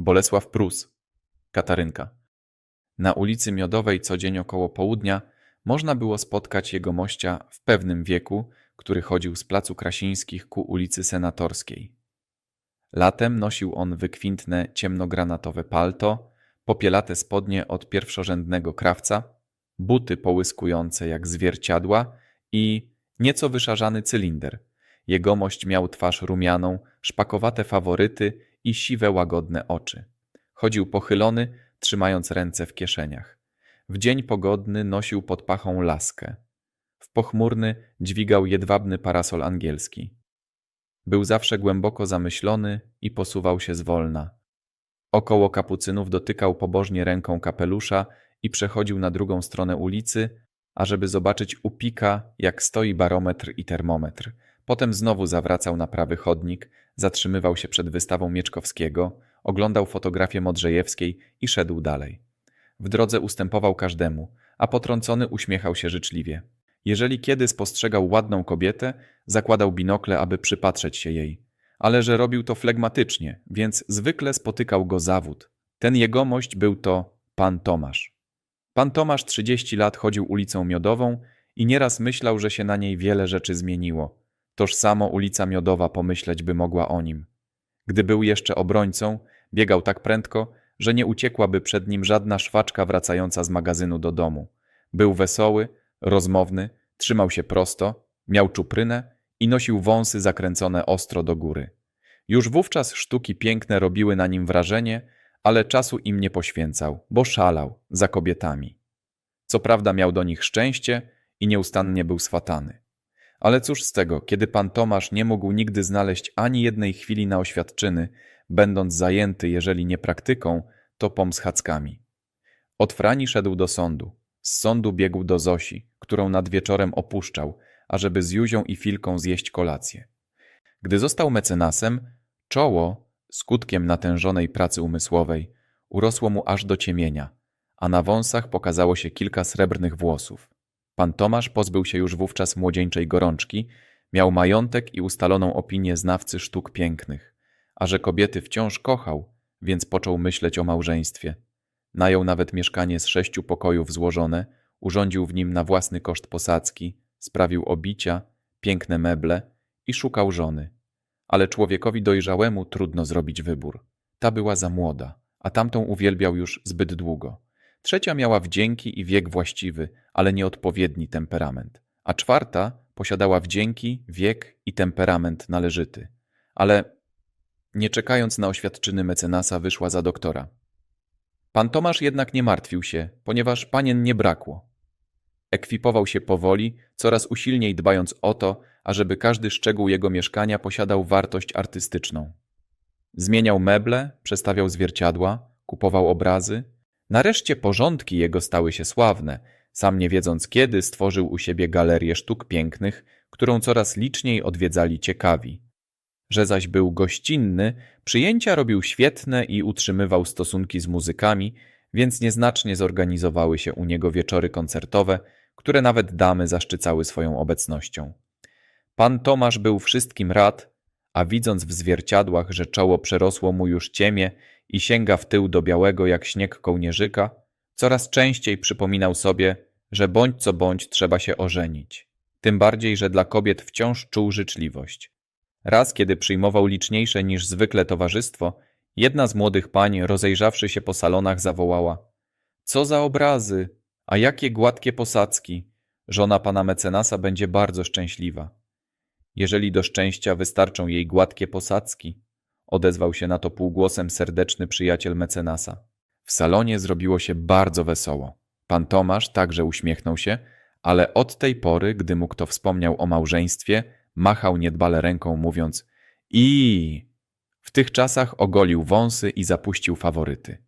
Bolesław Prus, Katarynka. Na ulicy Miodowej co dzień około południa można było spotkać jego mościa w pewnym wieku, który chodził z placu Krasińskich ku ulicy Senatorskiej. Latem nosił on wykwintne ciemnogranatowe palto, popielate spodnie od pierwszorzędnego krawca, buty połyskujące jak zwierciadła i nieco wyszarzany cylinder. Jegomość miał twarz rumianą, szpakowate faworyty i siwe łagodne oczy. Chodził pochylony, trzymając ręce w kieszeniach. W dzień pogodny nosił pod pachą laskę. W pochmurny dźwigał jedwabny parasol angielski. Był zawsze głęboko zamyślony i posuwał się zwolna. Około kapucynów dotykał pobożnie ręką kapelusza i przechodził na drugą stronę ulicy, ażeby zobaczyć u pika, jak stoi barometr i termometr. Potem znowu zawracał na prawy chodnik, zatrzymywał się przed wystawą Mieczkowskiego, oglądał fotografię Modrzejewskiej i szedł dalej. W drodze ustępował każdemu, a potrącony uśmiechał się życzliwie. Jeżeli kiedy spostrzegał ładną kobietę, zakładał binokle, aby przypatrzeć się jej. Ale że robił to flegmatycznie, więc zwykle spotykał go zawód. Ten jegomość był to pan Tomasz. Pan Tomasz 30 lat chodził ulicą Miodową i nieraz myślał, że się na niej wiele rzeczy zmieniło. Toż samo ulica Miodowa pomyśleć by mogła o nim. Gdy był jeszcze obrońcą, biegał tak prędko, że nie uciekłaby przed nim żadna szwaczka wracająca z magazynu do domu. Był wesoły, rozmowny, trzymał się prosto, miał czuprynę i nosił wąsy zakręcone ostro do góry. Już wówczas sztuki piękne robiły na nim wrażenie, ale czasu im nie poświęcał, bo szalał za kobietami. Co prawda miał do nich szczęście i nieustannie był swatany. Ale cóż z tego, kiedy pan Tomasz nie mógł nigdy znaleźć ani jednej chwili na oświadczyny, będąc zajęty, jeżeli nie praktyką, to pomschackami. Od Frani szedł do sądu. Z sądu biegł do Zosi, którą nad wieczorem opuszczał, ażeby z Juzią i Filką zjeść kolację. Gdy został mecenasem, czoło, skutkiem natężonej pracy umysłowej, urosło mu aż do ciemienia, a na wąsach pokazało się kilka srebrnych włosów. Pan Tomasz pozbył się już wówczas młodzieńczej gorączki, miał majątek i ustaloną opinię znawcy sztuk pięknych, a że kobiety wciąż kochał, więc począł myśleć o małżeństwie. Najął nawet mieszkanie z sześciu pokojów złożone, urządził w nim na własny koszt posadzki, sprawił obicia, piękne meble i szukał żony. Ale człowiekowi dojrzałemu trudno zrobić wybór. Ta była za młoda, a tamtą uwielbiał już zbyt długo. Trzecia miała wdzięki i wiek właściwy, ale nieodpowiedni temperament. A czwarta posiadała wdzięki, wiek i temperament należyty. Ale nie czekając na oświadczyny mecenasa, wyszła za doktora. Pan Tomasz jednak nie martwił się, ponieważ panien nie brakło. Ekwipował się powoli, coraz usilniej dbając o to, ażeby każdy szczegół jego mieszkania posiadał wartość artystyczną. Zmieniał meble, przestawiał zwierciadła, kupował obrazy. Nareszcie porządki jego stały się sławne. Sam nie wiedząc kiedy, stworzył u siebie galerię sztuk pięknych, którą coraz liczniej odwiedzali ciekawi. Że zaś był gościnny, przyjęcia robił świetne i utrzymywał stosunki z muzykami, więc nieznacznie zorganizowały się u niego wieczory koncertowe, które nawet damy zaszczycały swoją obecnością. Pan Tomasz był wszystkim rad, a widząc w zwierciadłach, że czoło przerosło mu już ciemię i sięga w tył do białego jak śnieg kołnierzyka, coraz częściej przypominał sobie, że bądź co bądź trzeba się ożenić. Tym bardziej, że dla kobiet wciąż czuł życzliwość. Raz, kiedy przyjmował liczniejsze niż zwykle towarzystwo, jedna z młodych pań, rozejrzawszy się po salonach, zawołała: Co za obrazy! A jakie gładkie posadzki! Żona pana mecenasa będzie bardzo szczęśliwa. Jeżeli do szczęścia wystarczą jej gładkie posadzki, odezwał się na to półgłosem serdeczny przyjaciel mecenasa. W salonie zrobiło się bardzo wesoło. Pan Tomasz także uśmiechnął się, ale od tej pory, gdy mu kto wspomniał o małżeństwie, machał niedbale ręką, mówiąc i w tych czasach ogolił wąsy i zapuścił faworyty.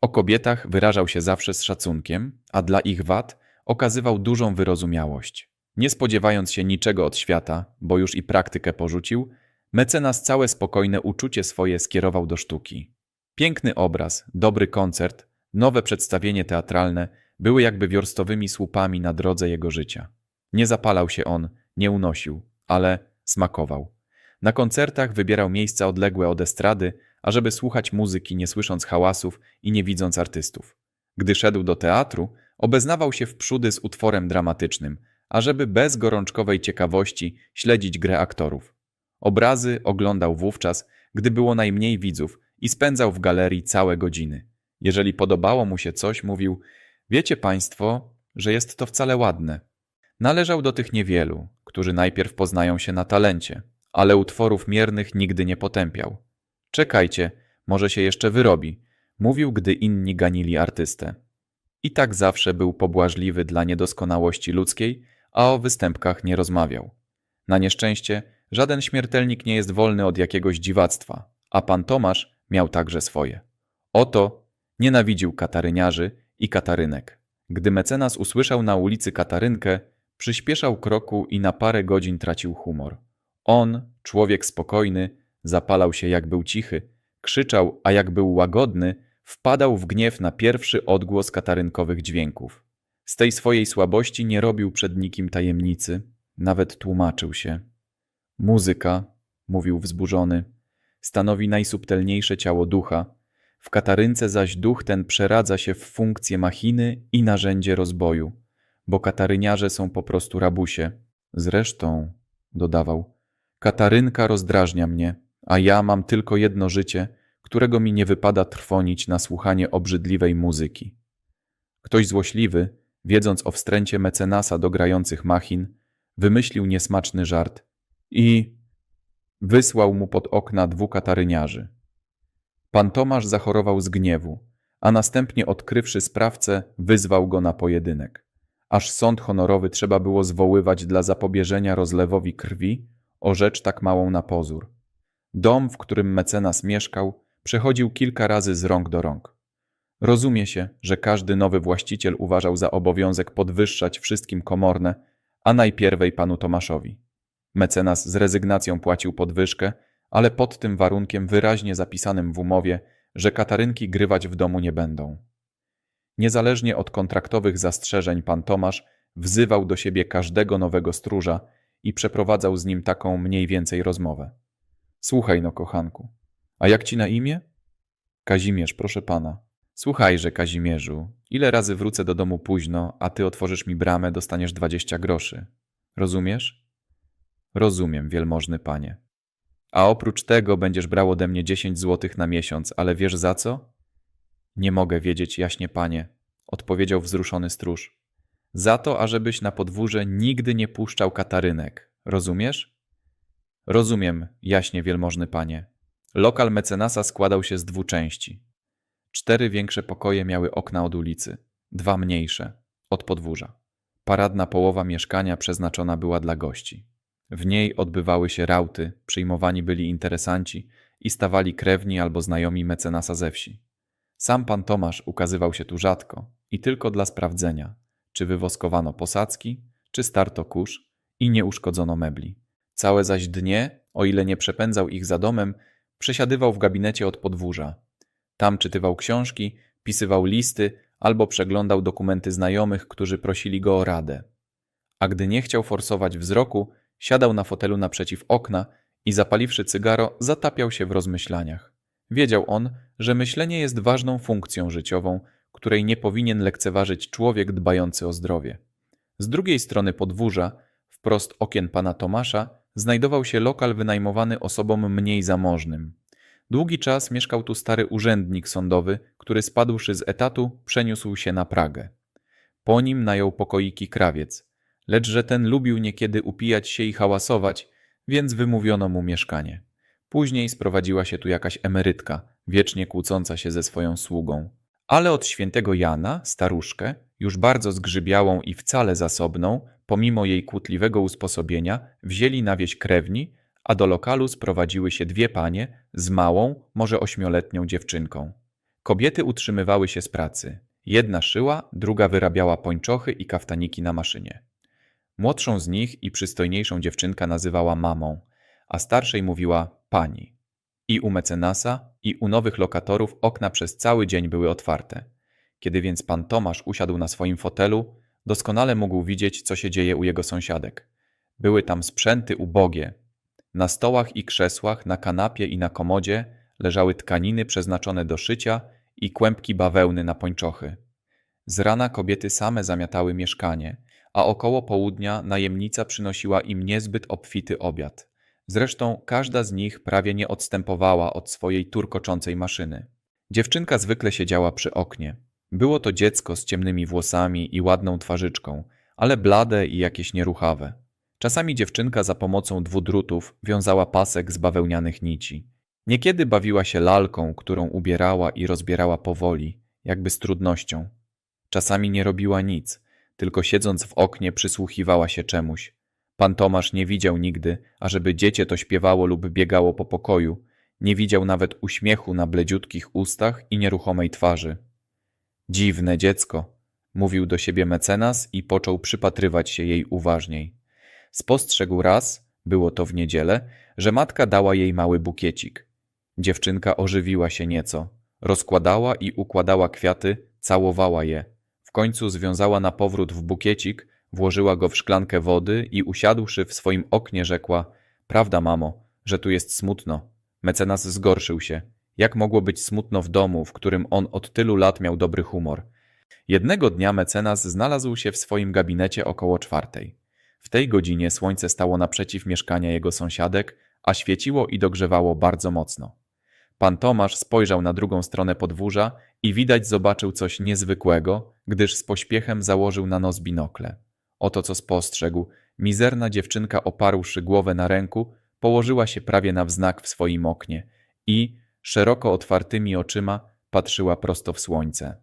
O kobietach wyrażał się zawsze z szacunkiem, a dla ich wad okazywał dużą wyrozumiałość. Nie spodziewając się niczego od świata, bo już i praktykę porzucił, mecenas całe spokojne uczucie swoje skierował do sztuki. Piękny obraz, dobry koncert, nowe przedstawienie teatralne były jakby wiorstowymi słupami na drodze jego życia. Nie zapalał się on, nie unosił, ale smakował. Na koncertach wybierał miejsca odległe od estrady, ażeby słuchać muzyki, nie słysząc hałasów i nie widząc artystów. Gdy szedł do teatru, obeznawał się wprzódy z utworem dramatycznym, ażeby bez gorączkowej ciekawości śledzić grę aktorów. Obrazy oglądał wówczas, gdy było najmniej widzów i spędzał w galerii całe godziny. Jeżeli podobało mu się coś, mówił: Wiecie Państwo, że jest to wcale ładne. Należał do tych niewielu, którzy najpierw poznają się na talencie, ale utworów miernych nigdy nie potępiał. Czekajcie, może się jeszcze wyrobi, mówił, gdy inni ganili artystę. I tak zawsze był pobłażliwy dla niedoskonałości ludzkiej, a o występkach nie rozmawiał. Na nieszczęście żaden śmiertelnik nie jest wolny od jakiegoś dziwactwa, a pan Tomasz miał także swoje. Oto nienawidził kataryniarzy i katarynek. Gdy mecenas usłyszał na ulicy Katarynkę, przyspieszał kroku i na parę godzin tracił humor. On, człowiek spokojny, zapalał się jak był cichy, krzyczał, a jak był łagodny, wpadał w gniew na pierwszy odgłos katarynkowych dźwięków. Z tej swojej słabości nie robił przed nikim tajemnicy, nawet tłumaczył się. Muzyka, mówił wzburzony, stanowi najsubtelniejsze ciało ducha, w katarynce zaś duch ten przeradza się w funkcję machiny i narzędzie rozboju, bo kataryniarze są po prostu rabusie. Zresztą, dodawał, katarynka rozdrażnia mnie, a ja mam tylko jedno życie, którego mi nie wypada trwonić na słuchanie obrzydliwej muzyki. Ktoś złośliwy, wiedząc o wstręcie mecenasa do grających machin, wymyślił niesmaczny żart i wysłał mu pod okna dwóch kataryniarzy. Pan Tomasz zachorował z gniewu, a następnie odkrywszy sprawcę, wyzwał go na pojedynek. Aż sąd honorowy trzeba było zwoływać dla zapobieżenia rozlewowi krwi o rzecz tak małą na pozór. Dom, w którym mecenas mieszkał, przechodził kilka razy z rąk do rąk. Rozumie się, że każdy nowy właściciel uważał za obowiązek podwyższać wszystkim komorne, a najpierwej panu Tomaszowi. Mecenas z rezygnacją płacił podwyżkę, ale pod tym warunkiem wyraźnie zapisanym w umowie, że katarynki grywać w domu nie będą. Niezależnie od kontraktowych zastrzeżeń pan Tomasz wzywał do siebie każdego nowego stróża i przeprowadzał z nim taką mniej więcej rozmowę. Słuchaj no, kochanku, a jak ci na imię? Kazimierz, proszę pana. Słuchajże, Kazimierzu, ile razy wrócę do domu późno, a ty otworzysz mi bramę, dostaniesz dwadzieścia groszy. Rozumiesz? Rozumiem, wielmożny panie. A oprócz tego będziesz brał ode mnie dziesięć złotych na miesiąc, ale wiesz za co? Nie mogę wiedzieć, jaśnie panie, odpowiedział wzruszony stróż. Za to, ażebyś na podwórze nigdy nie puszczał katarynek. Rozumiesz? Rozumiem, jaśnie wielmożny panie. Lokal mecenasa składał się z dwóch części. Cztery większe pokoje miały okna od ulicy, dwa mniejsze, od podwórza. Paradna połowa mieszkania przeznaczona była dla gości. W niej odbywały się rauty, przyjmowani byli interesanci i stawali krewni albo znajomi mecenasa ze wsi. Sam pan Tomasz ukazywał się tu rzadko i tylko dla sprawdzenia, czy wywoskowano posadzki, czy starto kurz i nie uszkodzono mebli. Całe zaś dnie, o ile nie przepędzał ich za domem, przesiadywał w gabinecie od podwórza. Tam czytywał książki, pisywał listy albo przeglądał dokumenty znajomych, którzy prosili go o radę. A gdy nie chciał forsować wzroku, siadał na fotelu naprzeciw okna i zapaliwszy cygaro, zatapiał się w rozmyślaniach. Wiedział on, że myślenie jest ważną funkcją życiową, której nie powinien lekceważyć człowiek dbający o zdrowie. Z drugiej strony podwórza, wprost okien pana Tomasza, znajdował się lokal wynajmowany osobom mniej zamożnym. Długi czas mieszkał tu stary urzędnik sądowy, który spadłszy z etatu, przeniósł się na Pragę. Po nim najął pokoiki krawiec, lecz że ten lubił niekiedy upijać się i hałasować, więc wymówiono mu mieszkanie. Później sprowadziła się tu jakaś emerytka, wiecznie kłócąca się ze swoją sługą. Ale od świętego Jana, staruszkę, już bardzo zgrzybiałą i wcale zasobną, pomimo jej kłótliwego usposobienia, wzięli na wieś krewni, a do lokalu sprowadziły się dwie panie z małą, może ośmioletnią dziewczynką. Kobiety utrzymywały się z pracy. Jedna szyła, druga wyrabiała pończochy i kaftaniki na maszynie. Młodszą z nich i przystojniejszą dziewczynka nazywała mamą, a starszej mówiła pani. I u mecenasa, i u nowych lokatorów okna przez cały dzień były otwarte. Kiedy więc pan Tomasz usiadł na swoim fotelu, doskonale mógł widzieć, co się dzieje u jego sąsiadek. Były tam sprzęty ubogie. Na stołach i krzesłach, na kanapie i na komodzie leżały tkaniny przeznaczone do szycia i kłębki bawełny na pończochy. Z rana kobiety same zamiatały mieszkanie, a około południa najemnica przynosiła im niezbyt obfity obiad. Zresztą każda z nich prawie nie odstępowała od swojej turkoczącej maszyny. Dziewczynka zwykle siedziała przy oknie. Było to dziecko z ciemnymi włosami i ładną twarzyczką, ale blade i jakieś nieruchawe. Czasami dziewczynka za pomocą dwudrutów wiązała pasek z bawełnianych nici. Niekiedy bawiła się lalką, którą ubierała i rozbierała powoli, jakby z trudnością. Czasami nie robiła nic, tylko siedząc w oknie przysłuchiwała się czemuś. Pan Tomasz nie widział nigdy, ażeby dziecię to śpiewało lub biegało po pokoju. Nie widział nawet uśmiechu na bledziutkich ustach i nieruchomej twarzy. Dziwne dziecko, mówił do siebie mecenas i począł przypatrywać się jej uważniej. Spostrzegł raz, było to w niedzielę, że matka dała jej mały bukiecik. Dziewczynka ożywiła się nieco, rozkładała i układała kwiaty, całowała je. W końcu związała na powrót w bukiecik, włożyła go w szklankę wody i usiadłszy w swoim oknie rzekła: Prawda, mamo, że tu jest smutno. Mecenas zgorszył się. Jak mogło być smutno w domu, w którym on od tylu lat miał dobry humor? Jednego dnia mecenas znalazł się w swoim gabinecie około czwartej. W tej godzinie słońce stało naprzeciw mieszkania jego sąsiadek, a świeciło i dogrzewało bardzo mocno. Pan Tomasz spojrzał na drugą stronę podwórza i widać zobaczył coś niezwykłego, gdyż z pośpiechem założył na nos binokle. Oto co spostrzegł. Mizerna dziewczynka oparłszy głowę na ręku, położyła się prawie na wznak w swoim oknie i, szeroko otwartymi oczyma, patrzyła prosto w słońce.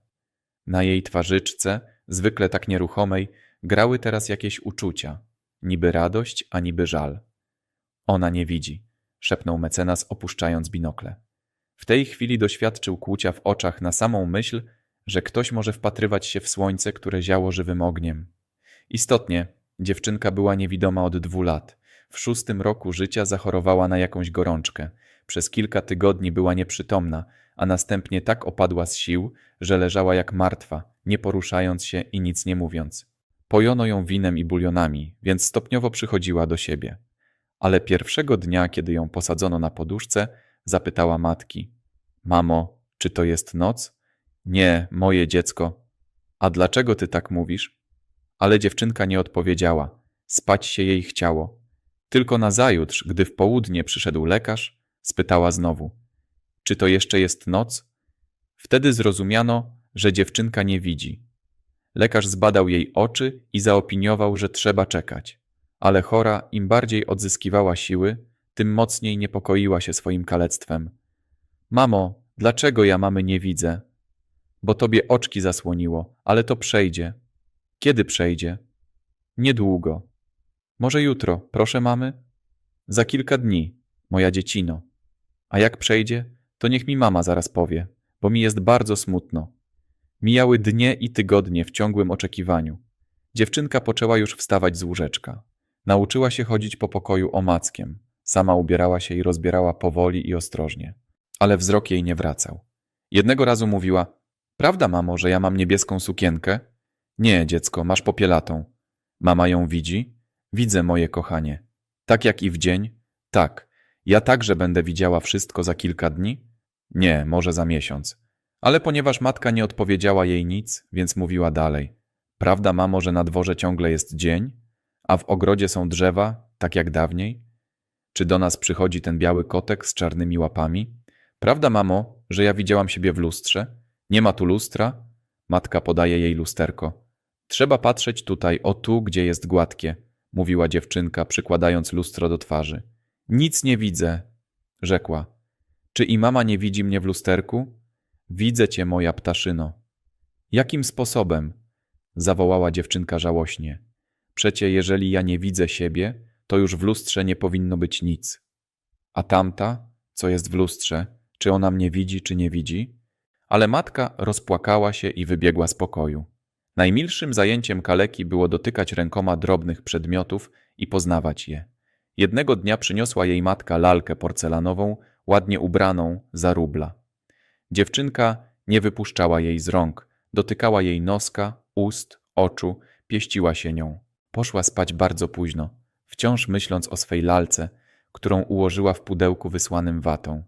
Na jej twarzyczce, zwykle tak nieruchomej, grały teraz jakieś uczucia, niby radość, a niby żal. Ona nie widzi, szepnął mecenas, opuszczając binokle. W tej chwili doświadczył kłucia w oczach na samą myśl, że ktoś może wpatrywać się w słońce, które ziało żywym ogniem. Istotnie, dziewczynka była niewidoma od dwóch lat. W szóstym roku życia zachorowała na jakąś gorączkę. Przez kilka tygodni była nieprzytomna, a następnie tak opadła z sił, że leżała jak martwa, nie poruszając się i nic nie mówiąc. Pojono ją winem i bulionami, więc stopniowo przychodziła do siebie. Ale pierwszego dnia, kiedy ją posadzono na poduszce, zapytała matki: Mamo, czy to jest noc? Nie, moje dziecko. A dlaczego ty tak mówisz? Ale dziewczynka nie odpowiedziała. Spać się jej chciało. Tylko nazajutrz, gdy w południe przyszedł lekarz, spytała znowu: Czy to jeszcze jest noc? Wtedy zrozumiano, że dziewczynka nie widzi. Lekarz zbadał jej oczy i zaopiniował, że trzeba czekać. Ale chora im bardziej odzyskiwała siły, tym mocniej niepokoiła się swoim kalectwem. Mamo, dlaczego ja mamy nie widzę? Bo tobie oczki zasłoniło, ale to przejdzie. Kiedy przejdzie? Niedługo. Może jutro, proszę mamy? Za kilka dni, moja dziecino. A jak przejdzie, to niech mi mama zaraz powie, bo mi jest bardzo smutno. Mijały dnie i tygodnie w ciągłym oczekiwaniu. Dziewczynka poczęła już wstawać z łóżeczka. Nauczyła się chodzić po pokoju omackiem. Sama ubierała się i rozbierała powoli i ostrożnie. Ale wzrok jej nie wracał. Jednego razu mówiła: Prawda, mamo, że ja mam niebieską sukienkę? Nie, dziecko, masz popielatą. Mama ją widzi? Widzę, moje kochanie. Tak jak i w dzień? Tak. Ja także będę widziała wszystko za kilka dni? Nie, może za miesiąc. Ale ponieważ matka nie odpowiedziała jej nic, więc mówiła dalej. Prawda, mamo, że na dworze ciągle jest dzień? A w ogrodzie są drzewa, tak jak dawniej? Czy do nas przychodzi ten biały kotek z czarnymi łapami? Prawda, mamo, że ja widziałam siebie w lustrze? Nie ma tu lustra? Matka podaje jej lusterko. Trzeba patrzeć tutaj, o tu, gdzie jest gładkie, mówiła dziewczynka, przykładając lustro do twarzy. Nic nie widzę, rzekła. Czy i mama nie widzi mnie w lusterku? Widzę cię, moja ptaszyno. Jakim sposobem? zawołała dziewczynka żałośnie. Przecie jeżeli ja nie widzę siebie, to już w lustrze nie powinno być nic. A tamta, co jest w lustrze, czy ona mnie widzi, czy nie widzi? Ale matka rozpłakała się i wybiegła z pokoju. Najmilszym zajęciem kaleki było dotykać rękoma drobnych przedmiotów i poznawać je. Jednego dnia przyniosła jej matka lalkę porcelanową, ładnie ubraną, za rubla. Dziewczynka nie wypuszczała jej z rąk, dotykała jej noska, ust, oczu, pieściła się nią. Poszła spać bardzo późno, wciąż myśląc o swej lalce, którą ułożyła w pudełku wysłanym watą.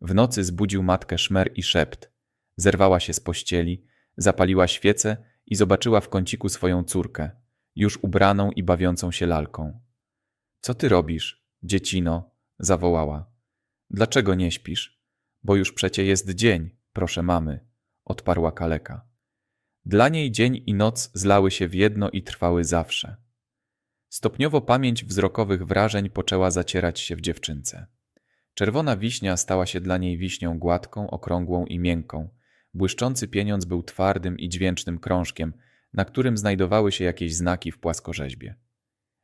W nocy zbudził matkę szmer i szept. Zerwała się z pościeli, zapaliła świecę i zobaczyła w kąciku swoją córkę, już ubraną i bawiącą się lalką. Co ty robisz, dziecino? zawołała. Dlaczego nie śpisz? Bo już przecie jest dzień, proszę mamy, odparła kaleka. Dla niej dzień i noc zlały się w jedno i trwały zawsze. Stopniowo pamięć wzrokowych wrażeń poczęła zacierać się w dziewczynce. Czerwona wiśnia stała się dla niej wiśnią gładką, okrągłą i miękką. Błyszczący pieniądz był twardym i dźwięcznym krążkiem, na którym znajdowały się jakieś znaki w płaskorzeźbie.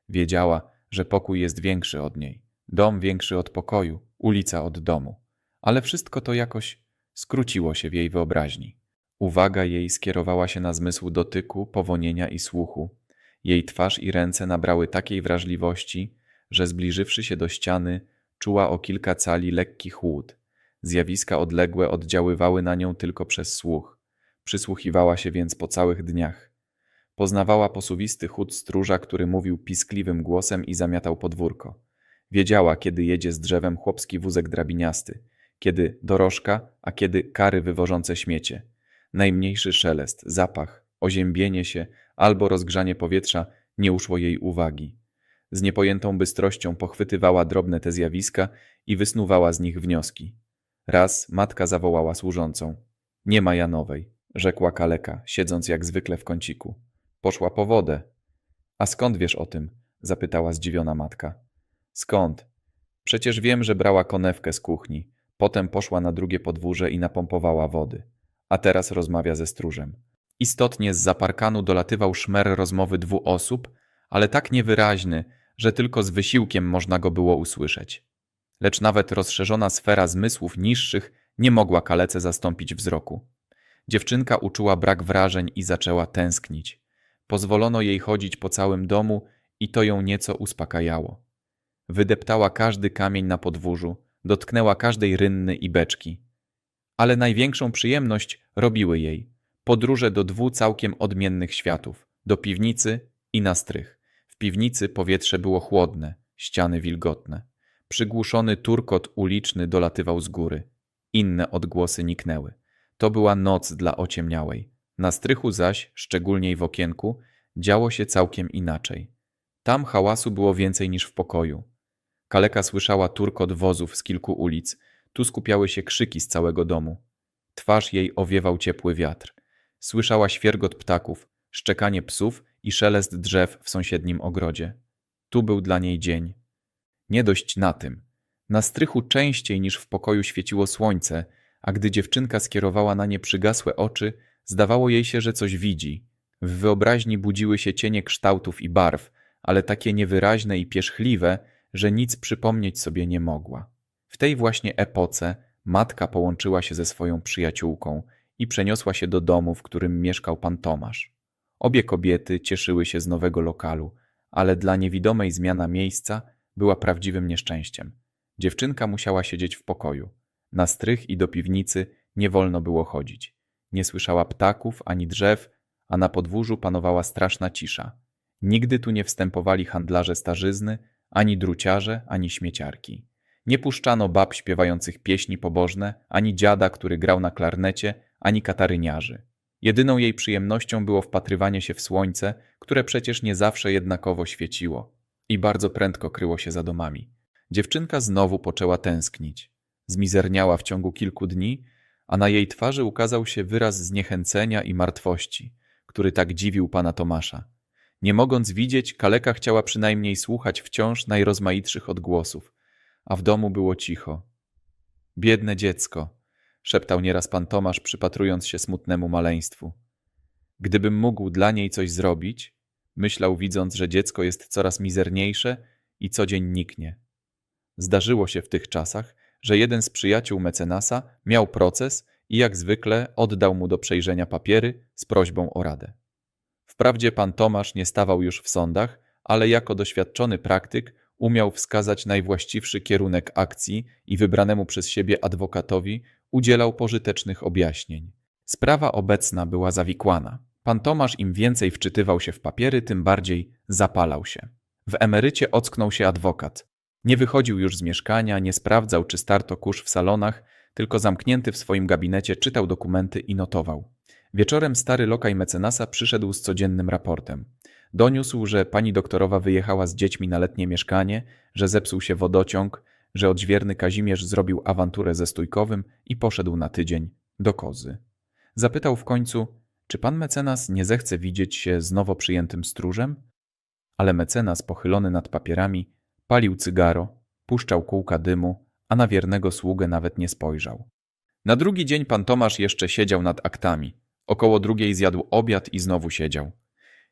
Wiedziała, że pokój jest większy od niej, dom większy od pokoju, ulica od domu. Ale wszystko to jakoś skróciło się w jej wyobraźni. Uwaga jej skierowała się na zmysł dotyku, powonienia i słuchu. Jej twarz i ręce nabrały takiej wrażliwości, że zbliżywszy się do ściany, czuła o kilka cali lekki chłód. Zjawiska odległe oddziaływały na nią tylko przez słuch. Przysłuchiwała się więc po całych dniach. Poznawała posuwisty chód stróża, który mówił piskliwym głosem i zamiatał podwórko. Wiedziała, kiedy jedzie z drzewem chłopski wózek drabiniasty, kiedy dorożka, a kiedy kary wywożące śmiecie. Najmniejszy szelest, zapach, oziębienie się albo rozgrzanie powietrza nie uszło jej uwagi. Z niepojętą bystrością pochwytywała drobne te zjawiska i wysnuwała z nich wnioski. Raz matka zawołała służącą. Nie ma Janowej, rzekła kaleka, siedząc jak zwykle w kąciku. Poszła po wodę. A skąd wiesz o tym? zapytała zdziwiona matka. Skąd? Przecież wiem, że brała konewkę z kuchni. Potem poszła na drugie podwórze i napompowała wody. A teraz rozmawia ze stróżem. Istotnie z zaparkanu dolatywał szmer rozmowy dwóch osób, ale tak niewyraźny, że tylko z wysiłkiem można go było usłyszeć. Lecz nawet rozszerzona sfera zmysłów niższych nie mogła kalece zastąpić wzroku. Dziewczynka uczuła brak wrażeń i zaczęła tęsknić. Pozwolono jej chodzić po całym domu i to ją nieco uspokajało. Wydeptała każdy kamień na podwórzu, dotknęła każdej rynny i beczki. Ale największą przyjemność robiły jej podróże do dwóch całkiem odmiennych światów, do piwnicy i na strych. W piwnicy powietrze było chłodne, ściany wilgotne. Przygłuszony turkot uliczny dolatywał z góry. Inne odgłosy niknęły. To była noc dla ociemniałej. Na strychu zaś, szczególnie w okienku, działo się całkiem inaczej. Tam hałasu było więcej niż w pokoju. Kaleka słyszała turkot wozów z kilku ulic, tu skupiały się krzyki z całego domu. Twarz jej owiewał ciepły wiatr. Słyszała świergot ptaków, szczekanie psów i szelest drzew w sąsiednim ogrodzie. Tu był dla niej dzień. Nie dość na tym. Na strychu częściej niż w pokoju świeciło słońce, a gdy dziewczynka skierowała na nie przygasłe oczy, zdawało jej się, że coś widzi. W wyobraźni budziły się cienie kształtów i barw, ale takie niewyraźne i pierzchliwe, że nic przypomnieć sobie nie mogła. W tej właśnie epoce matka połączyła się ze swoją przyjaciółką i przeniosła się do domu, w którym mieszkał pan Tomasz. Obie kobiety cieszyły się z nowego lokalu, ale dla niewidomej zmiana miejsca była prawdziwym nieszczęściem. Dziewczynka musiała siedzieć w pokoju. Na strych i do piwnicy nie wolno było chodzić. Nie słyszała ptaków ani drzew, a na podwórzu panowała straszna cisza. Nigdy tu nie wstępowali handlarze starzyzny, ani druciarze, ani śmieciarki. Nie puszczano bab śpiewających pieśni pobożne, ani dziada, który grał na klarnecie, ani kataryniarzy. Jedyną jej przyjemnością było wpatrywanie się w słońce, które przecież nie zawsze jednakowo świeciło i bardzo prędko kryło się za domami. Dziewczynka znowu poczęła tęsknić. Zmizerniała w ciągu kilku dni, a na jej twarzy ukazał się wyraz zniechęcenia i martwości, który tak dziwił pana Tomasza. Nie mogąc widzieć, kaleka chciała przynajmniej słuchać wciąż najrozmaitszych odgłosów, a w domu było cicho. Biedne dziecko, szeptał nieraz pan Tomasz, przypatrując się smutnemu maleństwu. Gdybym mógł dla niej coś zrobić, myślał, widząc, że dziecko jest coraz mizerniejsze i co dzień niknie. Zdarzyło się w tych czasach, że jeden z przyjaciół mecenasa miał proces i jak zwykle oddał mu do przejrzenia papiery z prośbą o radę. Wprawdzie pan Tomasz nie stawał już w sądach, ale jako doświadczony praktyk umiał wskazać najwłaściwszy kierunek akcji i wybranemu przez siebie adwokatowi udzielał pożytecznych objaśnień. Sprawa obecna była zawikłana. Pan Tomasz im więcej wczytywał się w papiery, tym bardziej zapalał się. W emerycie ocknął się adwokat. Nie wychodził już z mieszkania, nie sprawdzał, czy starto kurz w salonach, tylko zamknięty w swoim gabinecie czytał dokumenty i notował. Wieczorem stary lokaj mecenasa przyszedł z codziennym raportem. Doniósł, że pani doktorowa wyjechała z dziećmi na letnie mieszkanie, że zepsuł się wodociąg, że odźwierny Kazimierz zrobił awanturę ze stójkowym i poszedł na tydzień do kozy. Zapytał w końcu, czy pan mecenas nie zechce widzieć się z nowo przyjętym stróżem? Ale mecenas, pochylony nad papierami, palił cygaro, puszczał kółka dymu, a na wiernego sługę nawet nie spojrzał. Na drugi dzień pan Tomasz jeszcze siedział nad aktami. Około drugiej zjadł obiad i znowu siedział.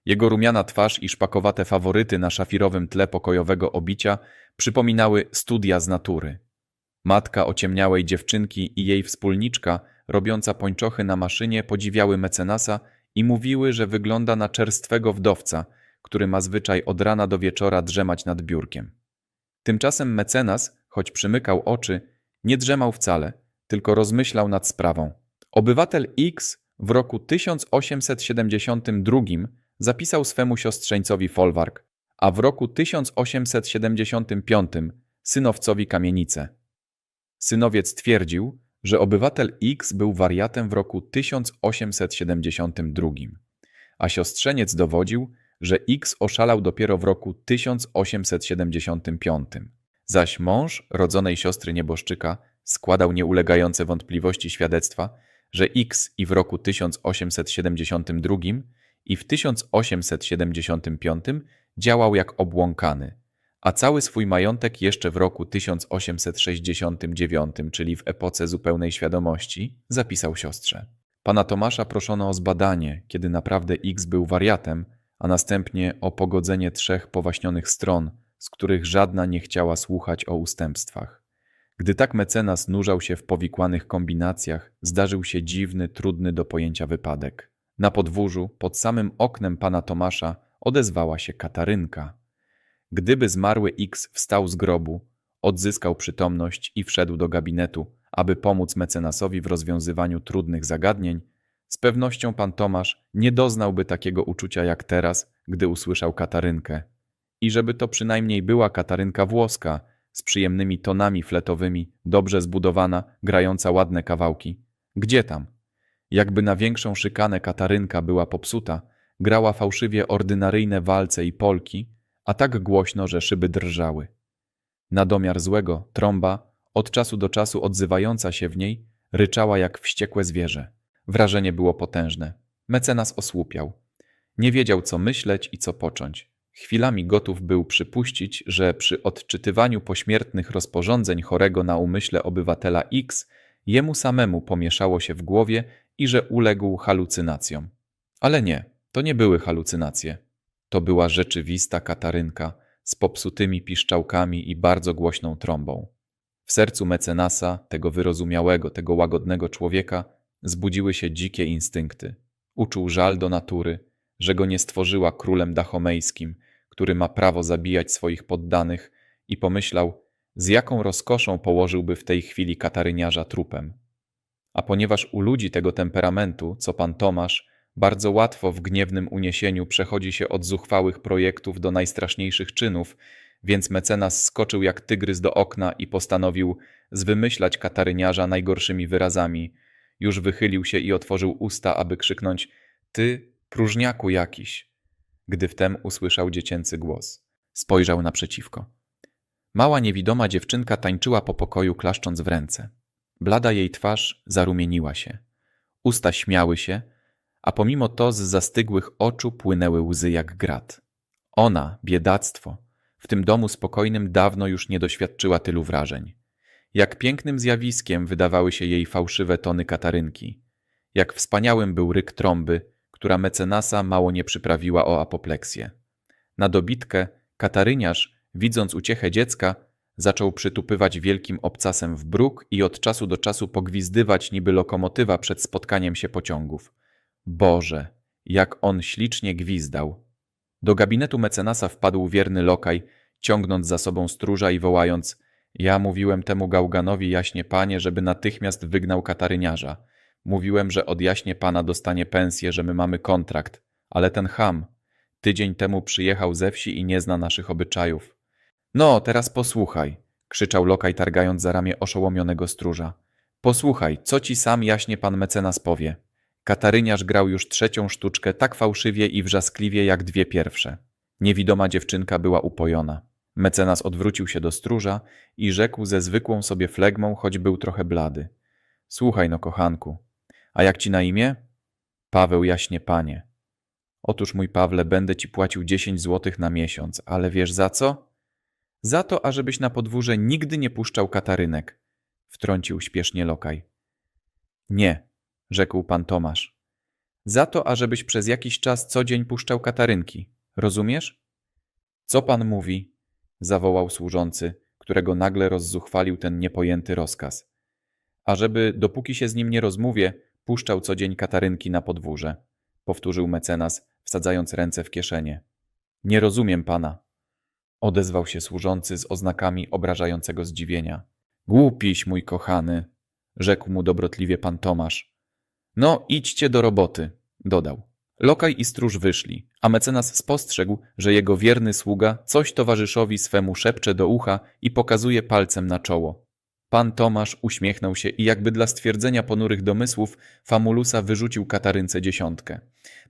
Jego rumiana twarz i szpakowate faworyty na szafirowym tle pokojowego obicia przypominały studia z natury. Matka ociemniałej dziewczynki i jej wspólniczka, robiąca pończochy na maszynie, podziwiały mecenasa i mówiły, że wygląda na czerstwego wdowca, który ma zwyczaj od rana do wieczora drzemać nad biurkiem. Tymczasem mecenas, choć przymykał oczy, nie drzemał wcale, tylko rozmyślał nad sprawą. Obywatel X w roku 1872 zapisał swemu siostrzeńcowi folwark, a w roku 1875 synowcowi kamienicę. Synowiec twierdził, że obywatel X był wariatem w roku 1872, a siostrzeniec dowodził, że X oszalał dopiero w roku 1875. Zaś mąż rodzonej siostry nieboszczyka składał nieulegające wątpliwości świadectwa, że X i w roku 1872 i w 1875 działał jak obłąkany, a cały swój majątek jeszcze w roku 1869, czyli w epoce zupełnej świadomości, zapisał siostrze. Pana Tomasza proszono o zbadanie, kiedy naprawdę X był wariatem, a następnie o pogodzenie trzech powaśnionych stron, z których żadna nie chciała słuchać o ustępstwach. Gdy tak mecenas nurzał się w powikłanych kombinacjach, zdarzył się dziwny, trudny do pojęcia wypadek. Na podwórzu, pod samym oknem pana Tomasza, odezwała się Katarynka. Gdyby zmarły X wstał z grobu, odzyskał przytomność i wszedł do gabinetu, aby pomóc mecenasowi w rozwiązywaniu trudnych zagadnień, z pewnością pan Tomasz nie doznałby takiego uczucia jak teraz, gdy usłyszał Katarynkę. I żeby to przynajmniej była Katarynka włoska, z przyjemnymi tonami fletowymi, dobrze zbudowana, grająca ładne kawałki. Gdzie tam? Jakby na większą szykanę Katarynka była popsuta, grała fałszywie ordynaryjne walce i polki, a tak głośno, że szyby drżały. Na domiar złego, trąba, od czasu do czasu odzywająca się w niej, ryczała jak wściekłe zwierzę. Wrażenie było potężne. Mecenas osłupiał. Nie wiedział, co myśleć i co począć. Chwilami gotów był przypuścić, że przy odczytywaniu pośmiertnych rozporządzeń chorego na umyśle obywatela X jemu samemu pomieszało się w głowie i że uległ halucynacjom. Ale nie, to nie były halucynacje. To była rzeczywista katarynka z popsutymi piszczałkami i bardzo głośną trąbą. W sercu mecenasa, tego wyrozumiałego, tego łagodnego człowieka, zbudziły się dzikie instynkty. Uczuł żal do natury, że go nie stworzyła królem dachomejskim, który ma prawo zabijać swoich poddanych, i pomyślał, z jaką rozkoszą położyłby w tej chwili kataryniarza trupem. A ponieważ u ludzi tego temperamentu, co pan Tomasz, bardzo łatwo w gniewnym uniesieniu przechodzi się od zuchwałych projektów do najstraszniejszych czynów, więc mecenas skoczył jak tygrys do okna i postanowił zwymyślać kataryniarza najgorszymi wyrazami. Już wychylił się i otworzył usta, aby krzyknąć: Ty, próżniaku jakiś! Gdy wtem usłyszał dziecięcy głos. Spojrzał naprzeciwko. Mała niewidoma dziewczynka tańczyła po pokoju, klaszcząc w ręce. Blada jej twarz zarumieniła się. Usta śmiały się, a pomimo to z zastygłych oczu płynęły łzy jak grat. Ona, biedactwo, w tym domu spokojnym dawno już nie doświadczyła tylu wrażeń. Jak pięknym zjawiskiem wydawały się jej fałszywe tony katarynki. Jak wspaniałym był ryk trąby, która mecenasa mało nie przyprawiła o apopleksję. Na dobitkę kataryniarz, widząc uciechę dziecka, zaczął przytupywać wielkim obcasem w bruk i od czasu do czasu pogwizdywać niby lokomotywa przed spotkaniem się pociągów. Boże, jak on ślicznie gwizdał. Do gabinetu mecenasa wpadł wierny lokaj, ciągnąc za sobą stróża i wołając: Ja mówiłem temu gałganowi jaśnie panie, żeby natychmiast wygnał kataryniarza. Mówiłem, że od jaśnie pana dostanie pensję, że my mamy kontrakt, ale ten ham tydzień temu przyjechał ze wsi i nie zna naszych obyczajów. No, teraz posłuchaj, krzyczał lokaj, targając za ramię oszołomionego stróża. Posłuchaj, co ci sam jaśnie pan mecenas powie. Kataryniarz grał już trzecią sztuczkę tak fałszywie i wrzaskliwie jak dwie pierwsze. Niewidoma dziewczynka była upojona. Mecenas odwrócił się do stróża i rzekł ze zwykłą sobie flegmą, choć był trochę blady. Słuchaj no, kochanku, a jak ci na imię? Paweł jaśnie panie. Otóż mój Pawle, będę ci płacił 10 złotych na miesiąc, ale wiesz za co? Za to, ażebyś na podwórze nigdy nie puszczał katarynek, wtrącił śpiesznie lokaj. Nie, rzekł pan Tomasz. Za to, ażebyś przez jakiś czas co dzień puszczał katarynki. Rozumiesz? Co pan mówi? zawołał służący, którego nagle rozzuchwalił ten niepojęty rozkaz. Ażeby, dopóki się z nim nie rozmówię, puszczał co dzień katarynki na podwórze, powtórzył mecenas, wsadzając ręce w kieszenie. Nie rozumiem pana, odezwał się służący z oznakami obrażającego zdziwienia. Głupiś, mój kochany, rzekł mu dobrotliwie pan Tomasz. No, idźcie do roboty, dodał. Lokaj i stróż wyszli, a mecenas spostrzegł, że jego wierny sługa coś towarzyszowi swemu szepcze do ucha i pokazuje palcem na czoło. Pan Tomasz uśmiechnął się i jakby dla stwierdzenia ponurych domysłów Famulusa wyrzucił Katarynce dziesiątkę.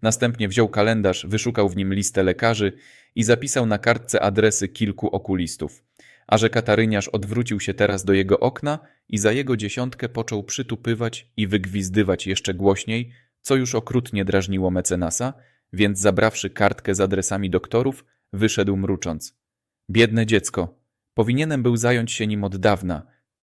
Następnie wziął kalendarz, wyszukał w nim listę lekarzy i zapisał na kartce adresy kilku okulistów. A że Kataryniarz odwrócił się teraz do jego okna i za jego dziesiątkę począł przytupywać i wygwizdywać jeszcze głośniej, co już okrutnie drażniło mecenasa, więc zabrawszy kartkę z adresami doktorów, wyszedł mrucząc. Biedne dziecko. Powinienem był zająć się nim od dawna,